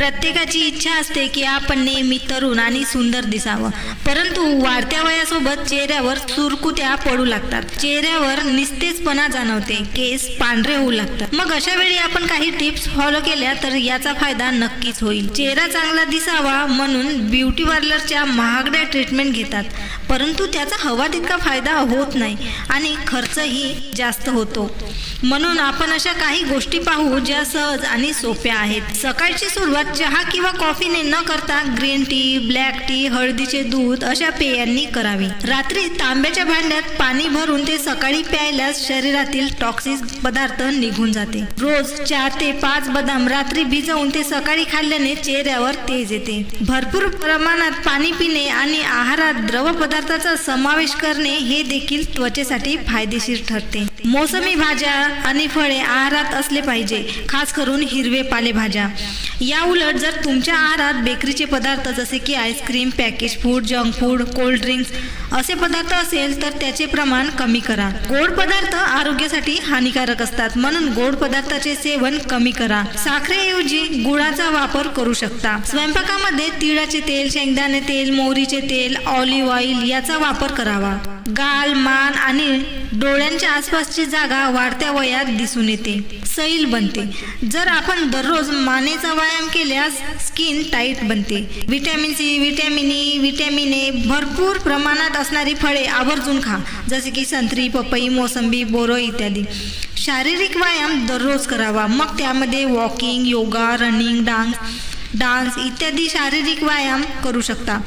प्रत्येकाची इच्छा असते की आपण नेहमी तरुण आणि सुंदर दिसावं. परंतु वाढत्या वयासोबत चेहऱ्यावर सुरकुत्या पडू लागतात. चेहऱ्यावर निस्तेजपणा जाणवते. केस पांढरे होऊ लागतात. मग अशा वेळी आपण काही टिप्स फॉलो केल्या तर याचा फायदा नक्कीच होईल. चेहरा चांगला दिसावा म्हणून ब्युटी पार्लरच्या महागड्या ट्रीटमेंट घेतात. परंतु त्याचा हवा तितका फायदा होत नाही आणि खर्चही जास्त होतो. म्हणून आपण अशा काही गोष्टी पाहू ज्या सहज आणि सोप्या आहेत. सकाळची सुरुवात चहा किंवा कॉफीने न करता ग्रीन टी ब्लॅक टी हळदीचे दूध अशा पेयांनी करावी. रात्री तांब्याच्या भांड्यात पाणी भरून ते सकाळी प्यायल्यास शरीरातील टॉक्सिक पदार्थ निघून जाते. रोज चार ते पाच बदाम रात्री भिजवून ते सकाळी खाल्ल्याने चेहऱ्यावर तेज येते. भरपूर प्रमाणात पाणी पिणे आणि आहारात द्रव पदार्थाचा समावेश करणे हे देखील त्वचेसाठी फायदेशीर ठरते. मोसमी भाज्या आणि फळे आहारात असले पाहिजे खास करून हिरवे पालेभाज्या. या उलट जर तुमच्या आहारात बेकरीचे पदार्थ जसे की ice cream package food junk food cold drinks असे पदार्थ असेल तर त्याचे प्रमाण कमी करा. गोड पदार्थ आरोग्यासाठी हानिकारक असतात म्हणून गोड पदार्थाचे सेवन कमी करा. साखरेऐवजी गुळाचा वापर करू शकता. स्वयंपाकामध्ये तिळाचे तेल शेंगदाणे तेल मोहरीचे तेल ऑलिव्ह ऑइल याचा वापर करावा. गाल मान आणि डोळ्यांच्या आसपासची जागा वाढत्या वयात दिसून येते. सैल बनते. जर आपण दररोज मानेचा व्यायाम केल्यास स्किन टाईट बनते. Vitamin C vitamin E vitamin A भरपूर प्रमाणात असणारी फळे आवर्जून खा. जसे की संत्री पपई मोसंबी बोरो इत्यादी. शारीरिक व्यायाम दररोज करावा. मग त्यामध्ये walking yoga running dance dance इत्यादी शारीरिक व्यायाम करू शकता.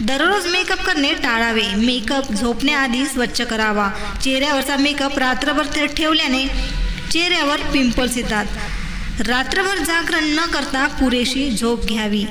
दररोज मेकअप करणे टाळावे. मेकअप झोपण्याआधी स्वच्छ करावा. चेहऱ्यावरचा मेकअप रात्रभर ते ठेवल्याने चेहऱ्यावर पिंपल्स येतात. रात्रभर जागरण न करता पुरेशी झोप घ्यावी.